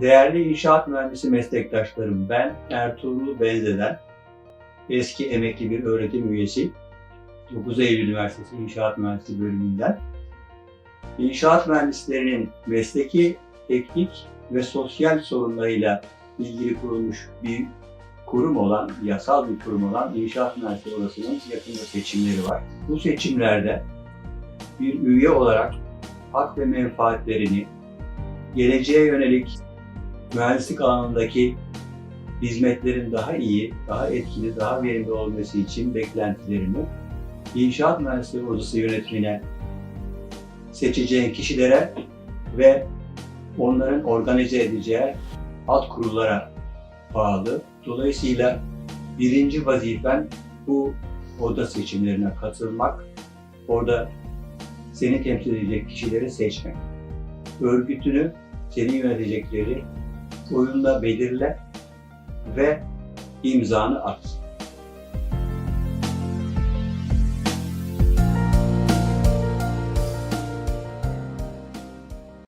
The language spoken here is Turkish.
Değerli inşaat mühendisi meslektaşlarım, ben Ertuğrul Benze'den eski emekli bir öğretim üyesi. 9 Eylül Üniversitesi İnşaat Mühendisliği bölümünden. İnşaat mühendislerinin mesleki, teknik ve sosyal sorunlarıyla ilgili kurulmuş bir kurum olan, yasal bir kurum olan İnşaat Mühendisleri Odası'nın yakında seçimleri var. Bu seçimlerde bir üye olarak hak ve menfaatlerini, geleceğe yönelik mühendislik alanındaki hizmetlerin daha iyi, daha etkili, daha verimli olması için beklentilerimi İnşaat Mühendisleri Odası yönetimine seçeceğin kişilere ve onların organize edeceği alt kurullara bağlı. Dolayısıyla birinci vazifen bu oda seçimlerine katılmak, orada seni temsil edecek kişileri seçmek. Örgütünü, seni yönetecekleri oyunda belirle ve imzanı at.